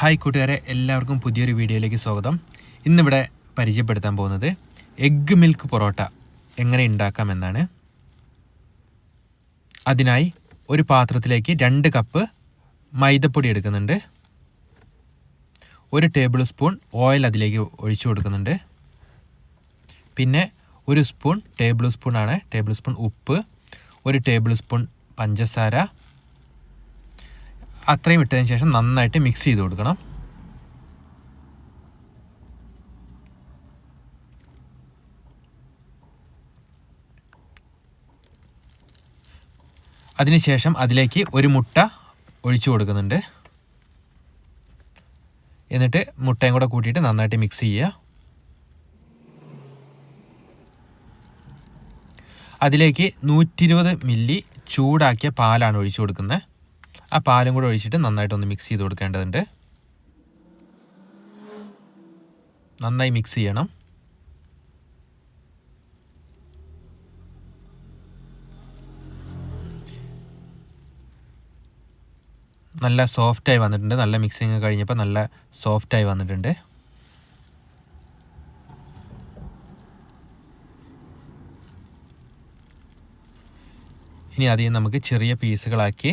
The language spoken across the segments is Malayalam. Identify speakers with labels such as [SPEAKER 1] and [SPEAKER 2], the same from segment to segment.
[SPEAKER 1] ഹായ് കൂട്ടുകാരെ എല്ലാവർക്കും പുതിയൊരു വീഡിയോയിലേക്ക് സ്വാഗതം. ഇന്നിവിടെ പരിചയപ്പെടുത്താൻ പോകുന്നത് എഗ്ഗ് മിൽക്ക് പൊറോട്ട എങ്ങനെ ഉണ്ടാക്കാമെന്നാണ്. അതിനായി ഒരു പാത്രത്തിലേക്ക് രണ്ട് കപ്പ് മൈദപ്പൊടി എടുക്കുന്നുണ്ട്. ഒരു ടേബിൾ സ്പൂൺ ഓയിൽ അതിലേക്ക് ഒഴിച്ചു കൊടുക്കുന്നുണ്ട്. പിന്നെ ഒരു സ്പൂൺ ടേബിൾ സ്പൂണാണ് ടേബിൾ സ്പൂൺ ഉപ്പ് ഒരു ടേബിൾ സ്പൂൺ പഞ്ചസാര അത്രയും ഇട്ടതിന് ശേഷം നന്നായിട്ട് മിക്സ് ചെയ്ത് കൊടുക്കണം. അതിനുശേഷം അതിലേക്ക് ഒരു മുട്ട ഒഴിച്ചു കൊടുക്കുന്നുണ്ട്. എന്നിട്ട് മുട്ടയും കൂടെ കൂട്ടിയിട്ട് നന്നായിട്ട് മിക്സ് ചെയ്യുക. അതിലേക്ക് നൂറ്റി ഇരുപത് മില്ലി ചൂടാക്കിയ പാലാണ് ഒഴിച്ചു കൊടുക്കുന്നത്. ആ പാലും കൂടെ ഒഴിച്ചിട്ട് നന്നായിട്ടൊന്ന് മിക്സ് ചെയ്ത് കൊടുക്കേണ്ടതുണ്ട്. നന്നായി മിക്സ് ചെയ്യണം. നല്ല സോഫ്റ്റായി വന്നിട്ടുണ്ട്. നല്ല മിക്സിങ് കഴിഞ്ഞപ്പോൾ നല്ല സോഫ്റ്റായി വന്നിട്ടുണ്ട്. ഇനി അധികം നമുക്ക് ചെറിയ പീസുകളാക്കി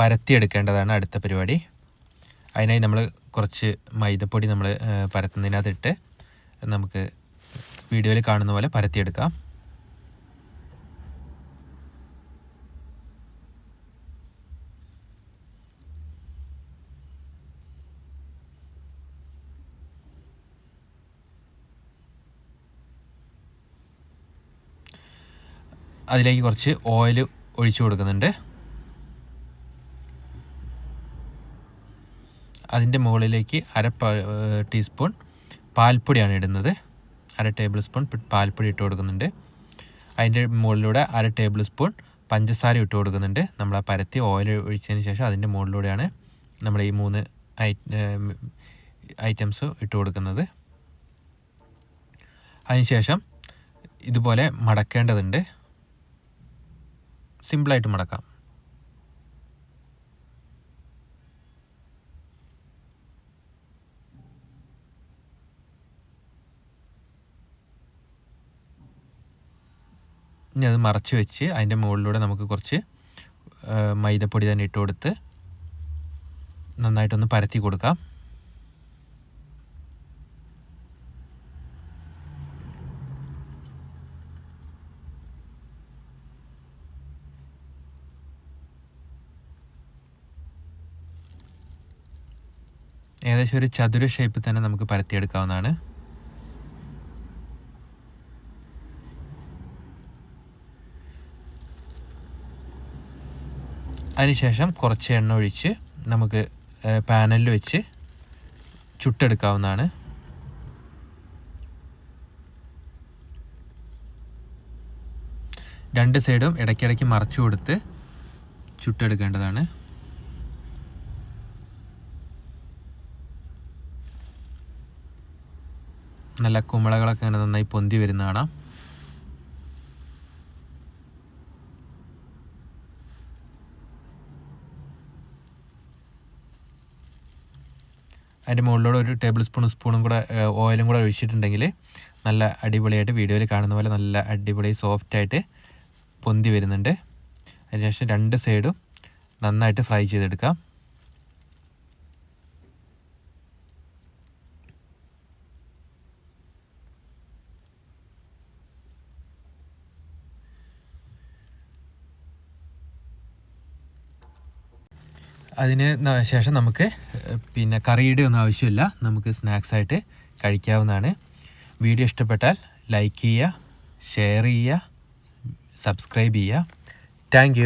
[SPEAKER 1] പരത്തിയെടുക്കേണ്ടതാണ് അടുത്ത പരിപാടി. അതിനായി നമ്മൾ കുറച്ച് മൈദപ്പൊടി നമ്മൾ പരത്തുന്നതിനകത്തിട്ട് നമുക്ക് വീഡിയോയിൽ കാണുന്ന പോലെ പരത്തിയെടുക്കാം. അതിലേക്ക് കുറച്ച് ഓയിൽ ഒഴിച്ചു കൊടുക്കുന്നുണ്ട്. അതിന്റെ മുകളിലേക്ക് അര ടീസ്പൂൺ പാൽപ്പൊടിയാണ് ഇടുന്നത്. അര ടേബിൾ സ്പൂൺ പാൽപ്പൊടി ഇട്ട് കൊടുക്കുന്നുണ്ട്. അതിന്റെ മുകളിലൂടെ അര ടേബിൾ സ്പൂൺ പഞ്ചസാര ഇട്ട് കൊടുക്കുന്നുണ്ട്. നമ്മൾ ആ പരത്തി ഓയിൽ ഒഴിച്ചതിന് ശേഷം അതിന്റെ മുകളിലൂടെയാണ് നമ്മൾ ഈ മൂന്ന് ഐറ്റംസ് ഇട്ട് കൊടുക്കുന്നത്. അതിനുശേഷം ഇതുപോലെ മടക്കേണ്ടതുണ്ട്. സിമ്പിളായിട്ട് മടക്കാം. ഇനി അത് മറച്ച് വെച്ച് അതിന്റെ മുകളിലൂടെ നമുക്ക് കുറച്ച് മൈദപ്പൊടി തന്നെ ഇട്ട് കൊടുത്ത് നന്നായിട്ടൊന്ന് പരത്തി കൊടുക്കാം. ഏകദേശം ഒരു ചതുര ഷേപ്പ് തന്നെ നമുക്ക് പരത്തിയെടുക്കാവുന്നതാണ്. അതിനുശേഷം കുറച്ച് എണ്ണ ഒഴിച്ച് നമുക്ക് പാനലിൽ വെച്ച് ചുട്ടെടുക്കാവുന്നതാണ്. രണ്ട് സൈഡും ഇടയ്ക്കിടയ്ക്ക് മറച്ചു കൊടുത്ത് ചുട്ടെടുക്കേണ്ടതാണ്. നല്ല കുമ്പളകളൊക്കെ ഇങ്ങനെ നന്നായി പൊന്തി വരുന്ന കാണാം അതിന്റെ മുകളിലൂടെ ഒരു ടേബിൾ സ്പൂൺ സ്പൂണും കൂടെ ഓയിലും കൂടെ ഒഴിച്ചിട്ടുണ്ടെങ്കിൽ നല്ല അടിപൊളിയായിട്ട് വീഡിയോയിൽ കാണുന്ന പോലെ നല്ല അടിപൊളി സോഫ്റ്റായിട്ട് പൊന്തി വരുന്നുണ്ട്. അതിനുശേഷം രണ്ട് സൈഡും നന്നായിട്ട് ഫ്രൈ ചെയ്തെടുക്കാം. അതിന് ശേഷം നമുക്ക് പിന്നെ കറിയുടെ ഒന്നും ആവശ്യമില്ല. നമുക്ക് സ്നാക്സ് ആയിട്ട് കഴിക്കാവുന്നതാണ്. വീഡിയോ ഇഷ്ടപ്പെട്ടാൽ ലൈക്ക് ചെയ്യുക ഷെയർ ചെയ്യുക സബ്സ്ക്രൈബ് ചെയ്യുക. താങ്ക്